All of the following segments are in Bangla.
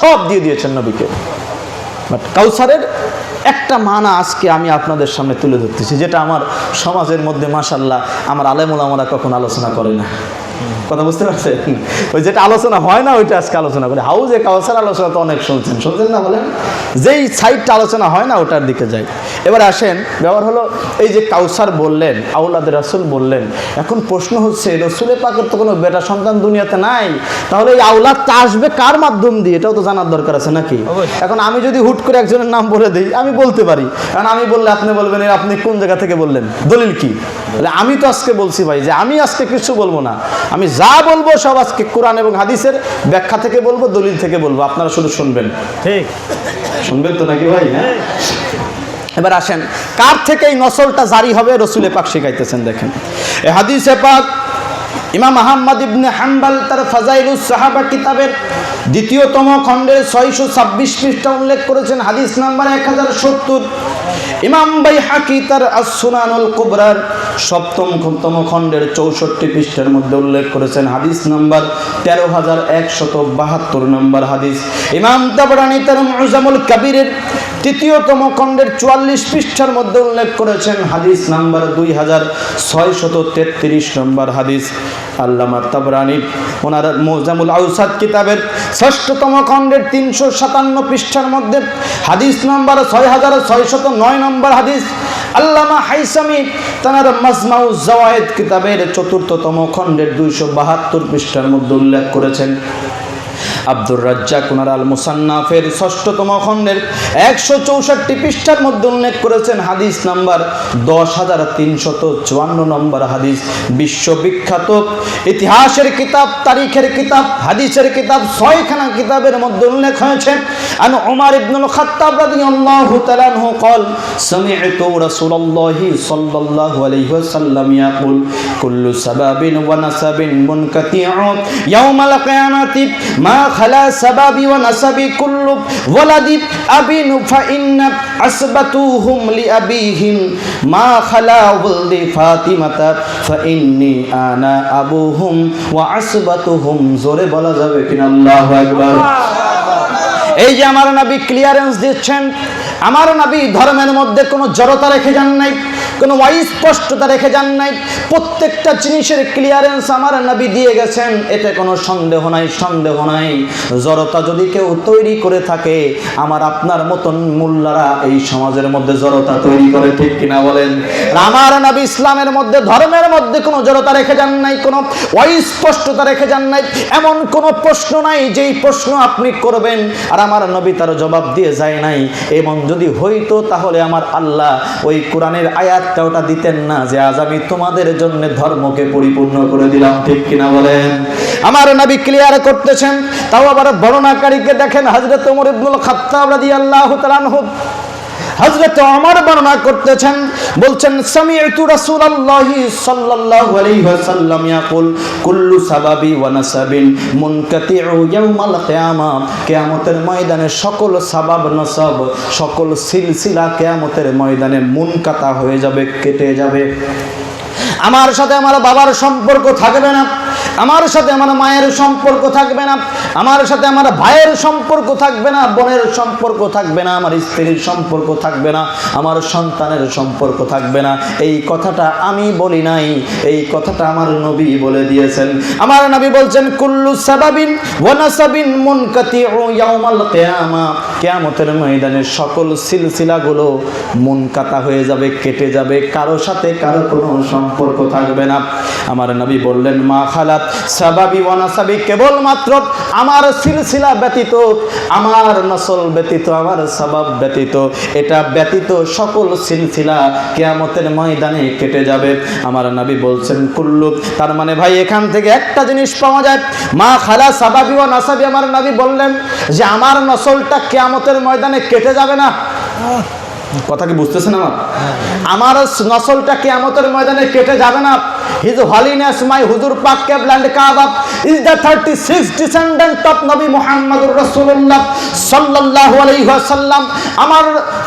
সব দিয়ে দিয়েছেন নবীকে। বাট কাউসারের একটা মানা আজকে আমি আপনাদের সামনে তুলে ধরতেছি, যেটা আমার সমাজের মধ্যে মাসাল্লাহ আমার আলেমুল আমরা কখন আলোচনা করে না। কথা বুঝতে পারছেন? ওই যেটা আলোচনা হয় না ওইটা আজকে আলোচনা করে। হাউজে কাউসার আলোচনা তো অনেক শুনছেন। শুনছেন না বলেন? যেই সাইডটা আলোচনা হয় না ওটার দিকে যাই। এবার আসেন ব্যাপার হলো এই যে কাউসার বললেন আউলাদ রাসুল বললেন এখন প্রশ্ন হচ্ছে রসুলের পাকের তো কোনো বেটা সন্তান দুনিয়াতে নাই। তাহলে এই আউলাদটা আসবে কার মাধ্যম দিয়ে? এটাও তো জানার দরকার আছে নাকি? এখন আমি যদি হুট করে একজনের নাম বলে দিই আমি বলতে পারি। কারণ আমি বললে আপনি বলবেন আপনি কোন জায়গা থেকে বললেন? দলিল কি? আমি তো আজকে বলছি ভাই যে আমি আজকে কিছু বলব না। আমি যা বলব সব আজকে কোরআন এবং হাদিসের ব্যাখ্যা থেকে বলব দলিল থেকে বলব। আপনারা শুধু শুনবেন। ঠিক। শুনবেন তো নাকি ভাই হ্যাঁ? এবার আসেন কার থেকে এই নসলটা জারি হবে? রসুলে পাক শিখাইতেছেন দেখেন। এ হাদিসে পাক ইমাম আহম্মদ ইবনে হাম্বাল তার ফাজাইলুস সাহাবা কিতাবের দ্বিতীয়তম খণ্ডের ছয়শো ছাব্বিশ পৃষ্ঠা উল্লেখ করেছেন হাদিস নাম্বার এক হাজার সত্তর। ইমাম বাই হাকি তার আসুনানুল কুবরার সপ্তমতম খণ্ডের চৌষট্টি পৃষ্ঠের মধ্যে উল্লেখ করেছেন হাদিস নাম্বার তেরো হাজার একশত বাহাত্তর নম্বর হাদিস। ইমাম তাবরানি তার মুজামুল কাবিরের তৃতীয়তম খণ্ডের চুয়াল্লিশ পৃষ্ঠার মধ্যে উল্লেখ করেছেন হাদিস নাম্বার দুই হাজার ছয়শত তেত্রিশ নম্বর হাদিস। আল্লামা তাবরানি ওনার মোজামুল আউসাদ কিতাবের ষষ্ঠতম খণ্ডের তিনশো সাতান্ন পৃষ্ঠার মধ্যে হাদিস নাম্বার ছয় হাজার ছয়শত নয় নম্বর হাদিস। আল্লামা হাইসামি তানার মাজমাউ জাওয়ায়েদ কিতাবের চতুর্থতম খণ্ডের দুইশো বাহাত্তর পৃষ্ঠার মধ্যে উল্লেখ করেছেন। আব্দুর রাজ্জাক ওনার আল মুসান্নাফের ষষ্ঠতম খণ্ডের একশো চৌষট্টি পৃষ্ঠার মধ্যে উল্লেখ করেছেন হাদিস নাম্বার দশ হাজার তিনশত চুয়ান্ন নম্বর হাদিস বিশ্ববিখ্যাত ইতিহাসের কিতাব তারিখের কিতাব হাদিসের কিতাব ছয়খানা কিতাবের মধ্যে উল্লেখ হয়েছে আন ওমর ইবনুল খাত্তাব রাদিয়াল্লাহু তাআলা আনহু قال سمعت رسول الله صلى الله عليه وسلم يقول كل سباب ونسب منقطع يوم القيامة ما خلا سباب ونسب كل ولد أب فإن أسبتوهم لأبيهم ما خلا ولد فاطمة فإني أنا أبوهم وعصبتهم زور বলা যাবে কিনা আল্লাহু আকবার এই যে আমার নবী ক্লিয়ারেন্স দিচ্ছেন আমার নবী ধর্মের মধ্যে কোনো জড়তা রেখে যান নাই কোনো অস্পষ্টতা রেখে যান নাই। প্রত্যেকটা জিনিসের ক্লিয়ারেন্স আমার নবী দিয়ে গেছেন। এতে কোনো সন্দেহ নাই সন্দেহ নাই। জড়তা যদি কেউ তৈরি করে থাকে, আমার আপনার মতন মোল্লারা এই সমাজের মধ্যে জড়তা তৈরি করে, ঠিক কিনা বলেন? আমার নবী ইসলামের মধ্যে, ধর্মের মধ্যে কোনো জড়তা রেখে যান নাই, কোনো অস্পষ্টতা রেখে যান নাই। এমন কোনো প্রশ্ন নাই যেই প্রশ্ন আপনি করবেন, আর আমার নবী তার জবাব দিয়ে যায় নাই। এবং যদি হইতো তাহলে আমার আল্লাহ ওই কোরআনের আয়াতটা ওটা দিতেন না যে আজ আমি তোমাদের জন্য ধর্মকে পরিপূর্ণ করে দিলাম, ঠিক কিনা বলেন? আমার নবী ক্লিয়ার করতেছেন, তাও আবার বর্ণাকারীকে দেখেন হাজরত ওমর ইবনুল খাত্তাব রাদিয়াল্লাহু তাআলা আনহু হযরত ওমর বর্ণনা করতেছেন, বলছেন সামি'তু রাসূলুল্লাহি সাল্লাল্লাহু আলাইহি ওয়াসাল্লাম ইয়াকুল, কুল্লু সাবাবি ওয়া নাসাবিন মুনকাতিউ ইয়াউমাল কিয়ামা. কিয়ামতের ময়দানে সকল সাবাব, নসব, সকল সিলসিলা কিয়ামতের ময়দানে মুনকাতা হয়ে যাবে, কেটে যাবে। আমার সাথে আমার বাবার সম্পর্ক থাকবে না, আমার সাথে আমার মায়ের সম্পর্ক থাকবে না, আমার সাথে আমার ভাইয়ের সম্পর্ক থাকবে না, বোনের সম্পর্ক থাকবে না, আমার স্ত্রীর সম্পর্ক থাকবে না, আমার সন্তানের সম্পর্ক থাকবে না। এই কথাটা আমি বলি নাই, এই কথাটা আমার নবী বলে দিয়েছেন। আমার নবী বলছেন, কুল্লু সাবাবিন ওয়ানাসাবিন মুনকাতিউ ইয়াউমাল কিয়ামা। কিয়ামতের ময়দানে সকল সিলসিলাগুলো মুনকাতা হয়ে যাবে, কেটে যাবে। কারও সাথে কারও কোনো সম্পর্ক থাকবে না। আমার নবী বললেন, মা খালাত সাবাবি ওয়ানাসাবি কেবলমাত্র আমার সিলসিলা ব্যতীত, আমার নসল ব্যতীত, আমার সাবাব ব্যতীত, এটা ব্যতীত সকল সিলসিলা কেয়ামতের ময়দানে কেটে যাবে। আমার নবী বলছেন কুল্লু তার মানে ভাই, এখান থেকে একটা জিনিস পাওয়া যায়। মা খালা সাবাবি ওয়া নাসাবি, আমার নবী বললেন যে, আমার নসলটা কেয়ামতের ময়দানে কেটে যাবে না। কথা কি বুঝতেছেন আমার? আমার নসলটা কেয়ামতের ময়দানে কেটে যাবে না? His Holiness, my Huzur Pak Kebland Kaaba, is the 36th descendant of Nabi Muhammadur Rasulullah sallallahu alaihi wasallam আমার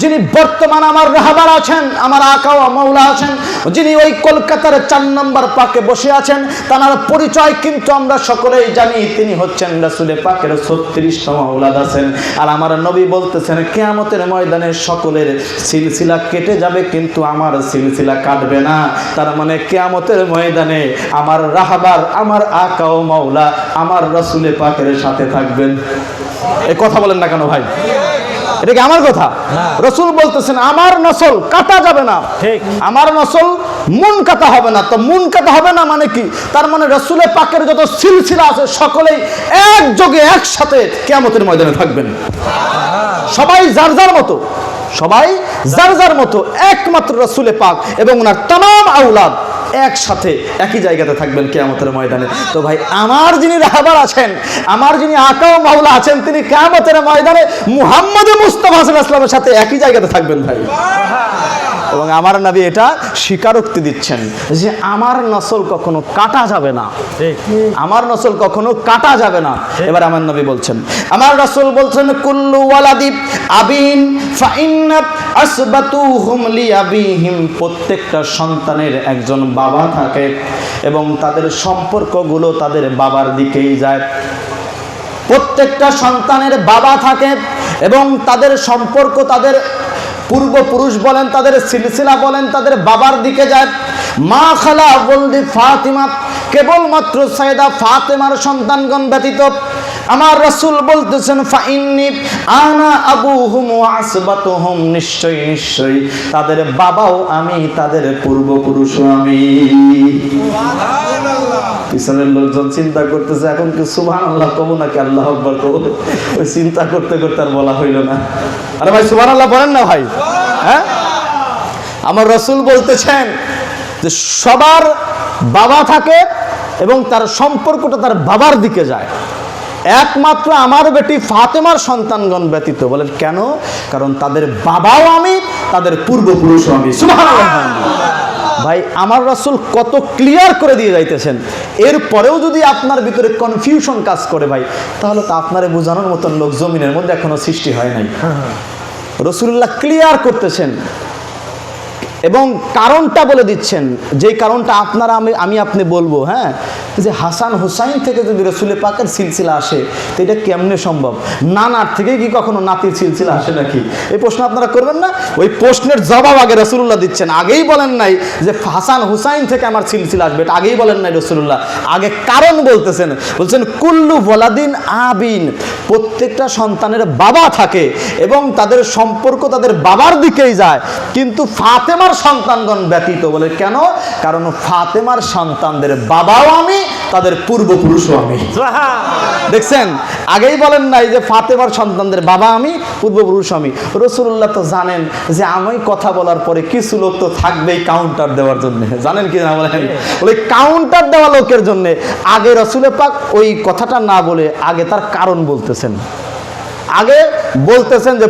যিনি বর্তমান আমার রাহবার আছেন, আমার আকা মৌলা আছেন, যিনি ওই কলকাতার চার নম্বর পাকে বসে আছেন তার পরিচয় কিন্তু আমরা সকলেই জানি, তিনি হচ্ছেন রাসুলে পাকের ছত্রিশতম আউলাদ আছেন। আর আমার নবী বলতেছেন, কেয়ামতের ময়দানে সকলের সিলসিলা কেটে যাবে, কিন্তু আমার সিলসিলা কাটবে না। তার মানে কেয়ামতের ময়দানে আমার রাহাবার আমার আকা ও মাওলা আমার রসুলে পাকের সাথে থাকবেন। এ কথা বলেন না কেন ভাই? এটা কি আমার কথা? রসুল বলতেছেন আমার নসল কাটা যাবে না। ঠিক। আমার নসল মুন কাটা হবে না। তো মুন কাটা হবে না মানে কি? তার মানে রসুলে পাকের যত সিলসিলা আছে সকলেই একযোগে একসাথে কেয়ামতের ময়দানে থাকবেন। সবাই যার যার মতো সবাই যার যার মতো একমাত্র রসুলে পাক এবং ওনার তাম আউলাদ একসাথে একই জায়গাতে থাকবেন কেয়ামতের ময়দানে। তো ভাই, আমার যিনি রাহাবার আছেন, আমার যিনি আকাও মাওলা আছেন, তিনি কেয়ামতের ময়দানে মুহাম্মদ মুস্তফা হাসান ইসলামের সাথে একই জায়গাতে থাকবেন ভাই। এবং আমার নবী এটা স্বীকারোক্তি দিচ্ছেন যে আমার নসল কখনো কাটা যাবে না। আমার নসল কখনো কাটা যাবে না। এবার আমার নবী বলছেন আমার রসুল বলছেন কুল্লু ওয়ালাদি আবিন ফাইন্নাত আসবাতুহুম লিআবিহিম প্রত্যেকটা সন্তানের একজন বাবা থাকে এবং তাদের সম্পর্কগুলো তাদের বাবার দিকেই যায়। প্রত্যেকটা সন্তানের বাবা থাকে এবং তাদের সম্পর্ক তাদের পূর্বপুরুষ বলেন, তাদের সিলসিলা বলেন, তাদের বাবার দিকে যায়। মা খালা বলদি ফাতিমা, কেবলমাত্র সাইদা ফাতেমার সন্তানগণ ব্যতীত আমার রসুল বলতেছেন ফাইন্নি আনা আবু হুম আসবাতুহুম। নিশ্চয়ই নিশ্চয়ই। তাদের বাবাও আমি তাদের পূর্বপুরুষও আমি। পিছনের লোকজন চিন্তা করতেছে এখন কি সুবহান আল্লাহ কবো নাকি আল্লাহ আকবর কবো? ওই চিন্তা করতে করতে আর বলা হইল না। আরে ভাই সুবহান আল্লাহ বলেন না ভাই। হ্যাঁ? আমার রসুল বলতেছেন যে সবার বাবা থাকে এবং তার সম্পর্কটা তার বাবার দিকে যায়। একমাত্র আমার বেটি ফাতেমার সন্তানগণ ব্যতীত। বলেন কেন? কারণ তাদের বাবাও আমি তাদের পূর্বপুরুষও আমি। ভাই আমার রাসুল কত ক্লিয়ার করে দিয়ে যাইতেছেন। এরপরেও যদি আপনার ভিতরে কনফিউশন কাজ করে ভাই তাহলে তো আপনারে বোঝানোর মতন লোক জমিনের মধ্যে এখনও সৃষ্টি হয় নাই। রসুল্লাহ ক্লিয়ার করতেছেন। এবং কারণটা বলে দিচ্ছেন, যেই কারণটা আপনারা আমি আমি আপনি বলব হ্যাঁ? যে হাসান হুসাইন থেকে যদি রসুলে পাকের সিলসিলা আসে, তো এটা কেমনে সম্ভব? নানার থেকে কি কখনো নাতির সিলসিলা আসে নাকি? এই প্রশ্ন আপনারা করবেন না? ওই প্রশ্নের জবাব আগে রসুল্লাহ দিচ্ছেন। আগেই বলেন নাই যে হাসান হুসাইন থেকে আমার সিলসিলা আসবে, এটা আগেই বলেন নাই রসুল্লাহ আগে কারণ বলতেছেন। বলছেন, কুল্লু বলাদিন আবিন। প্রত্যেকটা সন্তানের বাবা থাকে এবং তাদের সম্পর্ক তাদের বাবার দিকেই যায়। কিন্তু ফাতেমার সন্তানগণ ব্যতীত বলে কেন? কারণ ফাতেমার সন্তানদের বাবাও আমি তাদের পূর্বপুরুষও আমি। দেখছেন? আগেই বলেন নাই যে ফাতেমার সন্তানদের বাবা আমি পূর্বপুরুষ আমি। রসুল্লাহ তো জানেন যে আমি কথা বলার পরে কিছু লোক তো থাকবেই কাউন্টার দেওয়ার জন্য। জানেন কি না বলেন? ওই কাউন্টার দেওয়া লোকের জন্য। আগে রসুলে পাক ওই কথাটা না বলে আগে তার কারণ বলতেছেন। আগে বলতেছেন যে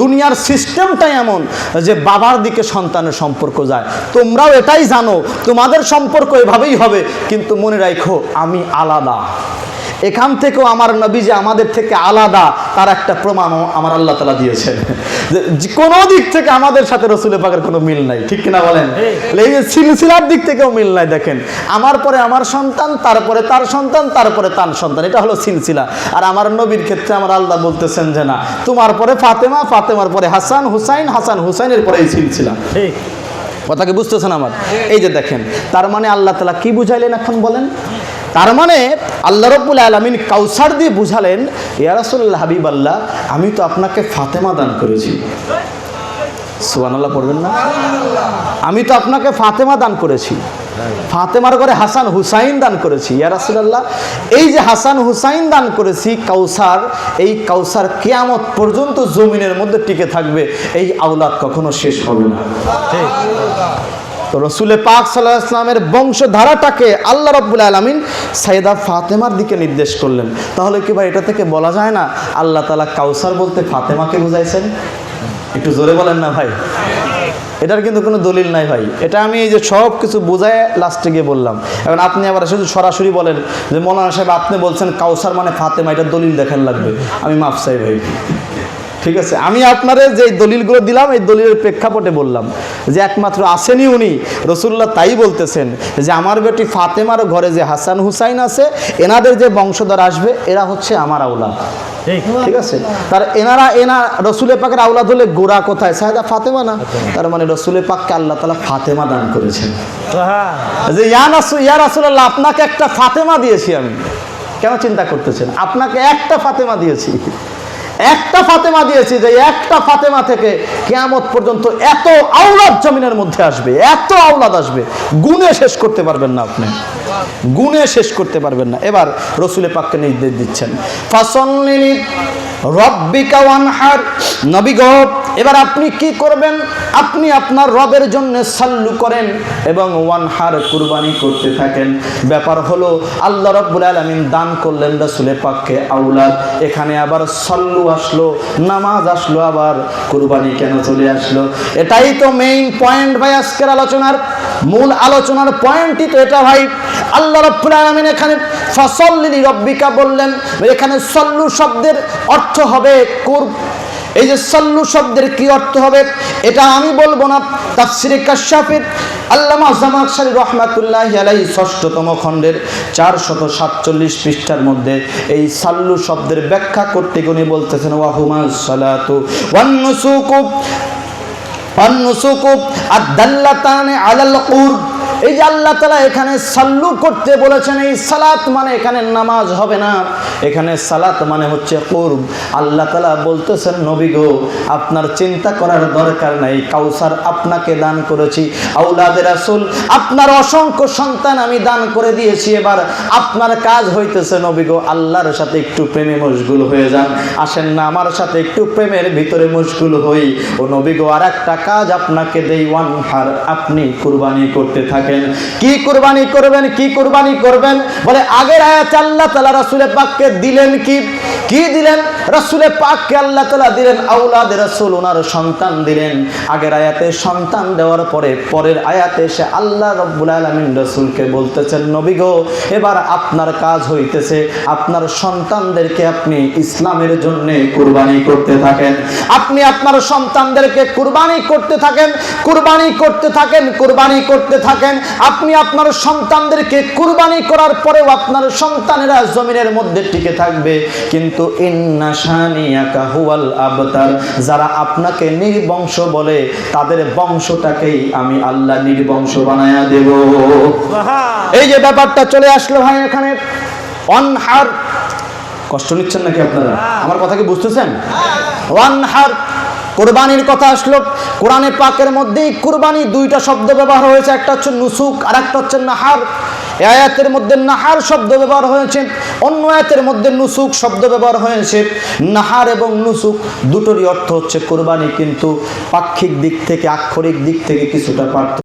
দুনিয়ার সিস্টেমটাই এমন যে বাবার দিকে সন্তানের সম্পর্ক যায়। তোমরাও এটাই জানো, তোমাদের সম্পর্ক এভাবেই হবে, কিন্তু মনে রাখো আমি আলাদা। এখান থেকেও আমার নবী যে আমাদের থেকে আলাদা তার একটা প্রমাণ আমার আল্লাহ তালা দিয়েছেন। যে কোনো দিক থেকে আমাদের সাথে রসুলের পাকের কোনো মিল নাই ঠিক কিনা বলেন? এই। যে সিলসিলার দিক থেকেও মিল নাই দেখেন। আমার পরে আমার সন্তান তারপরে তার সন্তান তারপরে তার সন্তান এটা হলো সিলসিলা। আর আমার নবীর ক্ষেত্রে আমার আল্লাহ বলতেছেন যে না তোমার পরে ফাতেমা ফাতেমার পরে হাসান হুসাইন হাসান হুসাইনের পরে এই সিলসিলা। ঠিক। কথা কি বুঝতেছেন আমার? এই যে দেখেন তার মানে আল্লাহ তালা কি বুঝাইলেন এখন বলেন? তার মানে আল্লাহ রব্বুল আলমিন কাউসার দিয়ে বুঝালেন ইয়ারাসুল্লাহ হাবিব আল্লাহ আমি তো আপনাকে ফাতেমা দান করেছি। সুবান আল্লাহ পড়বেন না? আমি তো আপনাকে ফাতেমা দান করেছি। ফাতেমার ঘরে হাসান হুসাইন দান করেছি। ইয়া রাসূলুল্লাহ, এই যে হাসান হুসাইন দান করেছি, কাউসার, এই কাউসার কেয়ামত পর্যন্ত জমিনের মধ্যে টিকে থাকবে, এই আওলাদ কখনো শেষ হবে না। তো রসুলে পাক সাল্লাহ ইসলামের বংশধারাটাকে আল্লাহ রব্বুল আলমিন সাইদা ফাতেমার দিকে নির্দেশ করলেন। তাহলে কি ভাই এটা থেকে বলা যায় না আল্লাহ তালা কাউসার বলতে ফাতেমাকে বুঝাইছেন? একটু জোরে বলেন না ভাই। এটার কিন্তু কোনো দলিল নাই ভাই। এটা আমি এই যে সব কিছু বোঝায় লাস্টে গিয়ে বললাম। এখন আপনি আবার শুধু সরাসরি বলেন যে, মৌলানা সাহেব, আপনি বলছেন কাউসার মানে ফাতেমা। এটা দলিল দেখান লাগবে। আমি মাফ চাই ভাই। ঠিক আছে আমি আপনারে যে দলিলগুলো দিলাম এই দলিলের প্রেক্ষাপটে বললাম যে একমাত্র আসেনি উনি রসুল্লাহ তাই বলতেছেন যে আমার বেটি ফাতেমার ঘরে যে হাসান হুসাইন আছে এনাদের যে বংশধর আসবে এরা হচ্ছে আমার আওলাদ ঠিক। আছে? তার এনারা এনা রসুলে পাকের আওলাদ হলে গোড়া কোথায়? সাহেদা ফাতেমা না? তার মানে রসুলে পাককে আল্লাহ তালা ফাতেমা দান করেছেন। যে ইয়া রাসু ইয়া রাসুল্লাহ আপনাকে একটা ফাতেমা দিয়েছি আমি। কেন চিন্তা করতেছেন? আপনাকে একটা ফাতেমা দিয়েছি। একটা ফাতেমা দিয়েছি যে একটা ফাতেমা থেকে কেয়ামত পর্যন্ত এত আওলাদ জমিনের মধ্যে আসবে, এত আওলাদ আসবে। গুণে শেষ করতে পারবেন না আপনি। গুণে শেষ করতে পারবেন না। এবার রসুলে পাককে নির্দেশ দিচ্ছেন। ফাসল্লিনি রব্বিকা ওয়ানহার। নবী গো, এবার আপনি কি করবেন? আপনি আপনার রবের জন্য সাল্লু করেন এবং ওয়ানহার কুরবানি করতে থাকেন। ব্যাপার হলো, আল্লাহ রব্বুল আলমিন দান করলেন রসুলে পাককে আউলাদ এখানে আবার সাল্লু আসলো, নামাজ আসলো আবার, কুরবানি কেন চলে আসলো? এটাই তো মেইন পয়েন্ট ভাই আজকের আলোচনার। মূল আলোচনার পয়েন্টই তো এটা ভাই। আল্লাহ রব্বুল আলমিন এখানে, ফসল্লি রব্বিকা বললেন। এখানে সল্লু শব্দের অর্থ হবে কুর। এই যে সল্লু শব্দের কি অর্থ হবে, এটা আমি বলব না। তাফসিরে কাশাফের আল্লামা জামাকশারি রহমাতুল্লাহ আলাই ষষ্ঠতম খণ্ডের চারশত সাতচল্লিশ পৃষ্ঠার মধ্যে এই সাল্লু শব্দের ব্যাখ্যা করতে উনি বলতেছেন, ওয়াহুমা সালাতু ওয়ান নুসুকু ওয়ান নুসুকু আদাল্লাতানে আলাল কুরব। এই যে আল্লাহ তালা এখানে সাল্লু করতে বলেছেন, এই সালাত মানে এখানে নামাজ হবে না। এখানে সালাত মানে হচ্ছে কুরব। আল্লাহ তালা বলতেছেন, নবী গো, আপনার চিন্তা করার দরকার নাই। কাউসার আপনাকে দান করেছি। আউলাদের আসল আপনার অসংখ্য সন্তান আমি দান করে দিয়েছি। এবার আপনার কাজ হইতেছে, নবী গো, আল্লাহর সাথে একটু প্রেমে মশগুল হয়ে যান। আসেন না, আমার সাথে একটু প্রেমের ভিতরে মশগুল হই। ও নবী গো আর একটা কাজ আপনাকে দেই। ওয়ান হার, আপনি কুরবানি করতে থাকেন কি কুরবানি করবেন কি কুরবানি করবেন? বলে আগের আয়াত আল্লাহ তালা রাসুলের পাককে দিলেন কি? কি দিলেন? রাসুলের পাককে আল্লাহ তালা দিলেন আউলাদ রাসুল ওনার সন্তান দিলেন। আগের আয়াতে সন্তান দেওয়ার পরে পরের আয়াতে সে আল্লাহ রব্বুল আলমিন রসুলকে বলতেছেন নবী গো এবার আপনার কাজ হইতেছে আপনার সন্তানদেরকে আপনি ইসলামের জন্য কুরবানি করতে থাকেন। আপনি আপনার সন্তানদেরকে কুরবানি করতে থাকেন কুরবানি করতে থাকেন কুরবানি করতে থাকেন আপনি আপনার সন্তানদেরকে কুরবানি করার পরেও আপনার সন্তানেরা জমিনের মধ্যে টিকে থাকবে। কিন্তু হুয়াল আবতার যারা আপনাকে নির্বংশ বলে তাদের বংশটাকেই আমি আল্লাহ নির্বংশ বানায়া দেব। এই যে ব্যাপারটা চলে আসলো ভাই এখানে। অনহার কষ্ট নিচ্ছেন নাকি আপনারা? আমার কথা কি বুঝতেছেন? ওয়ানহার কোরবানির কথা আসলো। কোরআনে পাকের মধ্যেই কুরবানি দুইটা শব্দ ব্যবহার হয়েছে। একটা হচ্ছে নুসুক আর একটা হচ্ছে নাহার। আয়াতের মধ্যে নাহার শব্দ ব্যবহার হয়েছে। অন্য আয়াতের মধ্যে নুসুক শব্দ ব্যবহার হয়েছে। নাহার এবং নুসুক দুটোরই অর্থ হচ্ছে কোরবানি, কিন্তু পাক্ষিক দিক থেকে, আক্ষরিক দিক থেকে কিছুটা পার্থক্য।